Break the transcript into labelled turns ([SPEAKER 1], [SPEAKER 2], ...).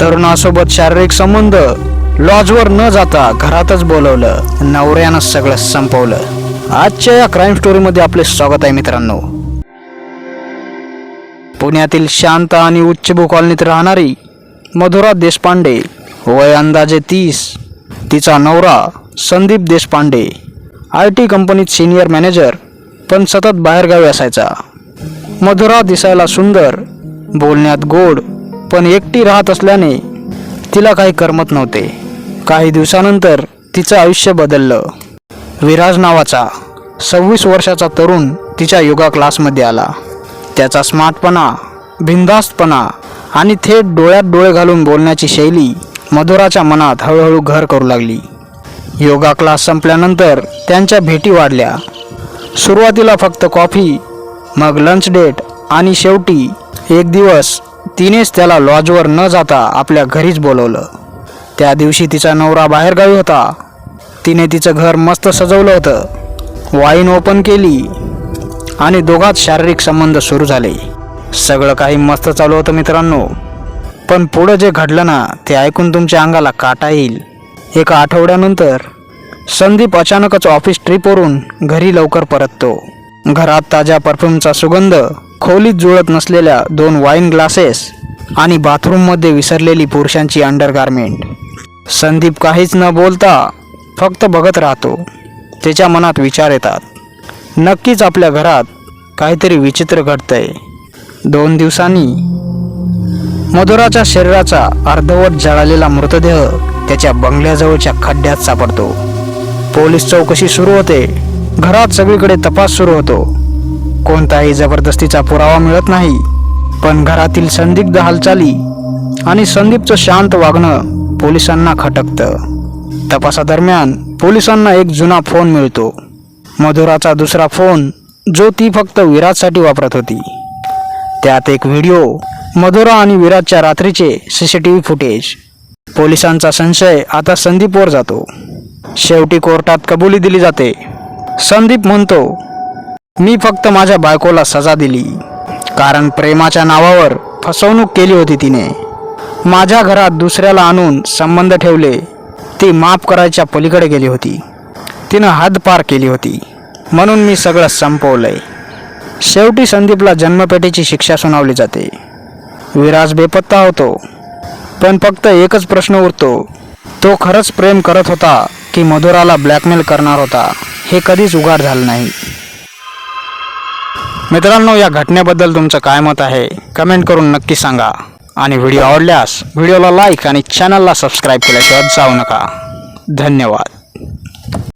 [SPEAKER 1] तरुणासोबत शारीरिक संबंध. लॉजवर न जाता घरातच बोलवलं. नवऱ्यानं सगळं संपवलं. आजच्या या क्राईम स्टोरीमध्ये आपले स्वागत आहे मित्रांनो. पुण्यातील शांत आणि उच्चभू कॉलनीत राहणारी मधुरा देशपांडे वय अंदाजे तीस. तिचा नवरा संदीप देशपांडे आय टी कंपनीत सिनियर मॅनेजर पण सतत बाहेरगावी असायचा. मधुरा दिसायला सुंदर बोलण्यात गोड पण एकटी राहत असल्याने तिला काही करमत नव्हते. काही दिवसानंतर तिचं आयुष्य बदललं. विराज नावाचा सव्वीस वर्षाचा तरुण तिच्या योगा क्लासमध्ये आला. त्याचा स्मार्टपणा बिनधास्तपणा आणि थेट डोळ्यात डोळे घालून बोलण्याची शैली मधुराच्या मनात हळूहळू घर करू लागली. योगा क्लास संपल्यानंतर त्यांच्या भेटी वाढल्या. सुरुवातीला फक्त कॉफी मग लंच डेट आणि शेवटी एक दिवस तिनेच त्याला लॉजवर न जाता आपल्या घरीच बोलवलं. त्या दिवशी तिचा नवरा बाहेरगावी होता. तिने तिचं घर मस्त सजवलं होतं. वाईन ओपन केली आणि दोघात शारीरिक संबंध सुरू झाले. सगळं काही मस्त चालू होतं मित्रांनो. पण पुढं जे घडलं ना ते ऐकून तुमच्या अंगाला काटा येईल. एका आठवड्यानंतर संदीप अचानकच ऑफिस ट्रिपवरून घरी लवकर परततो. घरात ताज्या परफ्यूमचा सुगंध खोलीत जुळत नसलेल्या दोन वाईन ग्लासेस आणि बाथरूममध्ये विसरलेली पुरुषांची अंडरगार्मेंट संदीप काहीच न बोलता फक्त बघत राहतो. त्याच्या मनात विचार येतात. नक्कीच आपल्या घरात काहीतरी विचित्र घडतंय. दोन दिवसांनी मधुराच्या शरीराचा अर्धवट जळालेला मृतदेह त्याच्या बंगल्याजवळच्या खड्ड्यात सापडतो. पोलीस चौकशी सुरू होते. घरात सगळीकडे तपास सुरू होतो. कोणताही जबरदस्तीचा पुरावा मिळत नाही. पण घरातील संदिग्ध हालचाली आणि संदीपचं शांत वागणं पोलिसांना खटकतं. तपासादरम्यान पोलिसांना एक जुना फोन मिळतो. मधुराचा दुसरा फोन जो ती फक्त विराजसाठी वापरत होती. त्यात एक व्हिडिओ मधुरा आणि विराजच्या रात्रीचे C C T V footage. पोलिसांचा संशय आता संदीपवर जातो. शेवटी कोर्टात कबुली दिली जाते. संदीप म्हणतो मी फक्त माझ्या बायकोला सजा दिली. कारण प्रेमाच्या नावावर फसवणूक केली होती तिने. माझ्या घरात दुसऱ्याला आणून संबंध ठेवले. ती माफ करायच्या पलीकडे गेली होती. तिनं हद पार केली होती. म्हणून मी सगळं संपवलंय. शेवटी संदीपला जन्मपेटीची शिक्षा सुनावली जाते. विराज बेपत्ता होतो. पण फक्त एकच प्रश्न उरतो. तो खरंच प्रेम करत होता की मधुराला ब्लॅकमेल करणार होता. हे कधीच उघाड झालं नाही. मित्रांनो या घटनेबद्दल तुमचं काय मत आहे कमेंट करून नक्की सांगा. आणि व्हिडिओ आवडल्यास व्हिडिओला लाईक आणि चॅनलला सबस्क्राईब केल्याशिवाय जाऊ नका. धन्यवाद.